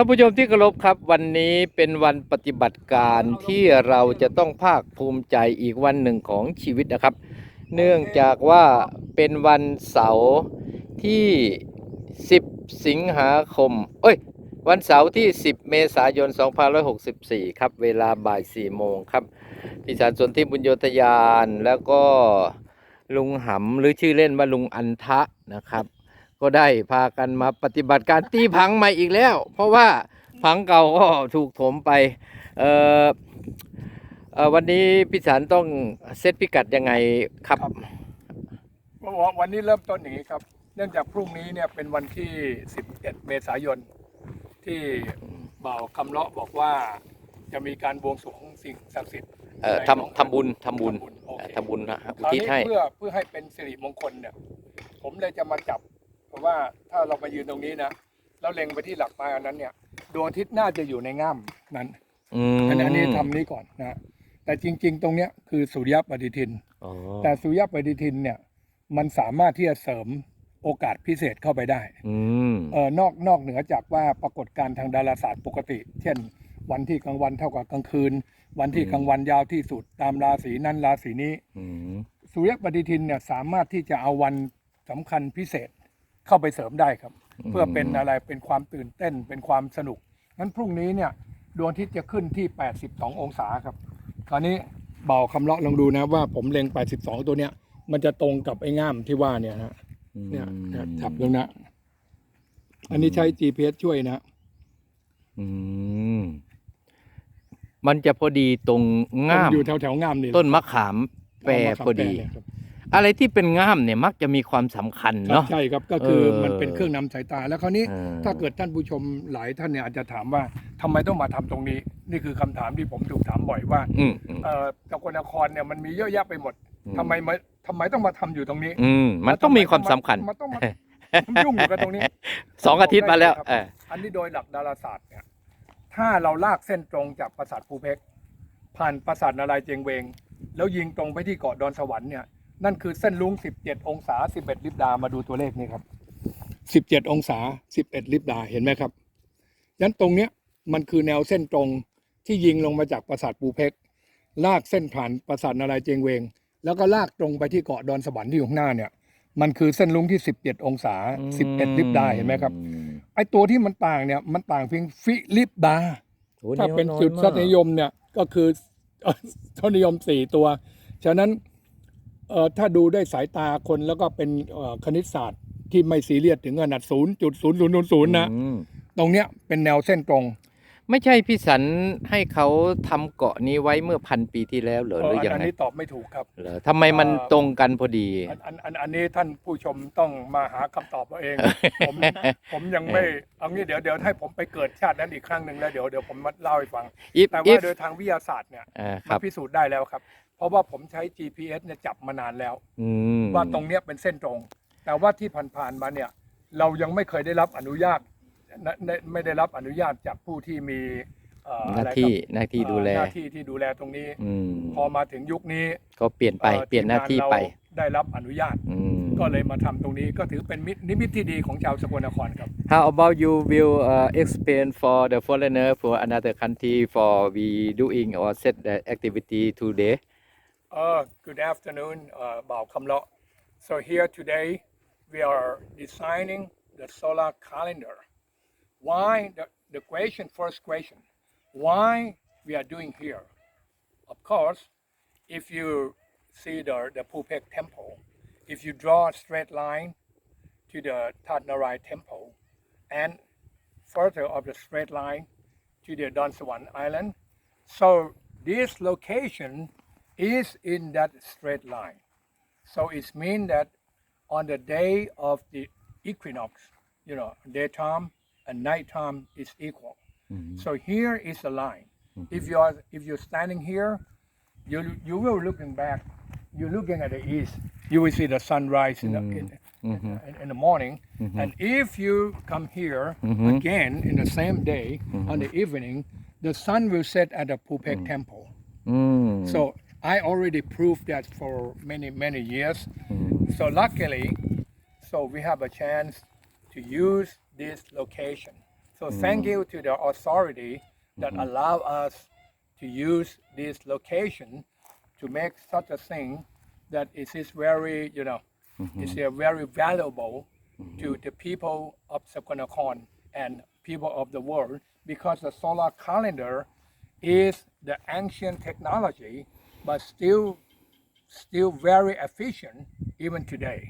ท่านผู้ชมที่เคารพครับ วันนี้เป็นวันปฏิบัติการที่เราจะต้องภาคภูมิใจอีกวันหนึ่งของชีวิตนะครับ เนื่องจากว่าเป็นวันเสาร์ที่ 10 สิงหาคม เอ้ย วันเสาร์ที่ 10 เมษายน 2564 ครับ เวลาบ่าย 4 โมงครับพิสารสนที่บุญโยธยานแล้วก็ลุงหำหรือชื่อเล่นว่าลุงอันทะนะครับ ก็ได้พากันมาปฏิบัติการตีผังใหม่อีกแล้ว เพราะว่าผังเก่าก็ถูกถมไปเอ่อเอ่อวันนี้พิสารต้องเซตพิกัดยังไงครับก็บอกว่าวันนี้เริ่มต้นอย่างนี้ครับ เนื่องจากพรุ่งนี้เนี่ยเป็นวันที่ 11 เมษายน ที่บ่าวคำเลาะบอกว่าจะมีการบวงสรวงสิ่งศักดิ์สิทธิ์เอ่อในหนองทำทำบุญทำบุญโอเคเอ่อทำบุญนะฮะคอุราวทิศนี้ให้เพื่อเพื่อให้เป็นสิริมงคลเนี่ย ผมเลยจะมาจับ เพราะว่าถ้าเรามายืนตรงนี้นะแล้วเล็งไปที่หลักไม้อันนั้นเนี่ยดวงอาทิตย์น่าจะอยู่ในง่ามนั้นอืมอันอันนี้ทำนี้ก่อนนะแต่จริง ๆ ตรงเนี้ยคือสุริยปฏิทิน อ๋อแต่สุริยปฏิทินเนี่ยมันสามารถที่จะเสริมโอกาสพิเศษเข้าไปได้ อืมเออนอกนอกเหนือจากว่าปรากฏการณ์ทางดาราศาสตร์ปกติ เช่น วันที่กลางวันเท่ากับกลางคืน วันที่กลางวันยาวที่สุดตามราศีนั้นราศีนี้ อืมสุริยปฏิทินเนี่ยสามารถที่จะเอาวันสำคัญพิเศษ เข้าไปเสริมได้ครับ เพื่อเป็นอะไรเป็นความตื่นเต้นเป็นความสนุกงั้นพรุ่งนี้เนี่ยดวงอาทิตย์จะขึ้นที่ 82 องศาครับ คราวนี้เบาคำเลาะลองดูนะว่าผมเล็ง 82 ตัวเนี้ยมันจะตรงกับไอ้ง่ามที่ว่าเนี่ยนะเนี่ยเนี่ยจับตรงนะ อันนี้ใช้ GPS ช่วยนะอืมมันจะพอดีตรงง่ามอยู่แถวแถวๆง่ามนี่แหละต้นมะขามแปรเอามาพอดี แปรเนี่ยครับอะไรที่เป็นง่ามเนี่ยมักจะมีความสำคัญเนาะ ใช่ครับก็คือเออมันเป็นเครื่องนำสายตา แล้วคราวนี้เออ ถ้าเกิดท่านผู้ชมหลายท่านเนี่ยอาจจะถามว่าทำไมต้องมาทำตรงนี้ นี่คือคำถามที่ผมถูกถามบ่อยว่าอืมอืม เอ่อสกลนครเนี่ยมันมีเยอะแยะไปหมดอืม ทำไมมาทำไมต้องมาทำอยู่ตรงนี้อืมมันต้องมีความสำคัญ มันต้องมามันยุ่งอยู่กับตรงนี้ สองอาทิตย์มาแล้วครับเออ อันนี้โดยหลักดาราศาสตร์เนี่ย ถ้าเราลากเส้นตรงจากปราสาทภูเพกผ่านปราสาทนารายณ์เจียงเวง แล้วยิงตรงไปที่เกาะดอนสวรรค์เนี่ย นั่นคือเส้นลุง 17 องศา 11 ลิบดา มาดูตัวเลขนี่ครับ 17 องศา 11 ลิบดา เห็นไหมครับยันตรงเนี้ยมันคือแนวเส้นตรงที่ยิงลงมาจากปราสาทภูเพกลากเส้นผ่านปราสาทนารายณ์เจียงเวง แล้วก็ลากตรงไปที่เกาะดอนสวรรค์ที่อยู่ข้างหน้าเนี่ย มันคือเส้นลุงที่ 17 องศา 11 ลิบดา เห็นไหมครับอืมไอตัวที่มันต่างเนี่ยมันต่างเพียงฟิลิปดาโอ้ถ้าเป็นอยจุดมากทศนิยมเนี่ยก็คือเอ่อทศนิยมสี่ตัว ฉะนั้น เอ่อถ้าดูด้วยสายตาคนแล้วก็เป็นเอ่อคณิตศาสตร์ที่ไม่ซีเรียสถึงขนาดศูนย์จุดศูนย์ศูนย์ศูนย์นะ อืมตรงเนี้ยเป็นแนวเส้นตรง ไม่ใช่พี่สันให้เขาทำเกาะนี้ไว้เมื่อพันปีที่แล้วเหรอเอ่หอรือยังอันไงนี้ตอบไม่ถูกครับ เหรอทำไมมันเอ่อตรงกันพอดี อันอันอันอันนี้ท่านผู้ชมต้องมาหาคำตอบเอาเอง ผมผมยังไม่เอางี้เดี๋ยวเดี๋ยวให้ผมไปเกิดชาตินั้นอีกครั้งหนึ่งแล้วเดี๋ยวเดี๋ยวผมมาเล่าให้ฟัง if แต่ว่า if โดยทางวิทยาศาสตร์เนี่ยอ่าคมัรันบพิสูจน์ได้แล้วครับ เพราะว่าผมใช้ GPS เนี่ยจับมานานแล้ว อืมว่าตรงเนี้ยเป็นเส้นตรง แต่ว่าที่ผ่านๆมาเนี่ย เรายังไม่เคยได้รับอนุญาตนะ ไม่ไม่ได้รับอนุญาตจากผู้ที่มีเอ่อหน้าอะไรที่ครับหน้าที่ดูแลเอ่อหน้าที่ที่ดูแลตรงนี้ อืมพอมาถึงยุคนี้ก็เปลี่ยนไปอ่อเปลี่ยนหน้าที่ไป มงเราได้รับอนุญาต อืม ก็เลยมาทำตรงนี้ก็ถือเป็นมิตรนิมิตที่ดีของชาวสกลนครครับ How about you will uh, explain for the foreigner for another country for we doing or set the activity today? Uh, good afternoon, uh, Bao Kamlo. So here today we are designing the solar calendar. Why the, the question, first question, why we are doing here? Of course, if you see the, the Pupek temple, if you draw a straight line to the Tat Narai temple and further of the straight line to the Don Swan Island, so this location is in that straight line. So it means that on the day of the equinox, you know, daytime and nighttime is equal. Mm-hmm. So here is the line. Mm-hmm. If you are if you're standing here, you you will looking back. You're looking at the east. You will see the sunrise in the in, mm-hmm. in, in the morning. And if you come here again in the same day on the evening, the sun will set at the Pupek mm. Temple. อืม So I already proved that for many many years. Mm. So luckily, so we have a chance to use this location. So mm. thank you to the authority that mm-hmm. allow us to use this location to make such a thing that it is very, you know, mm-hmm. it's uh, very valuable to mm-hmm. the people of Sakonakon and people of the world because the solar calendar is the ancient technology, but still, still very efficient even today.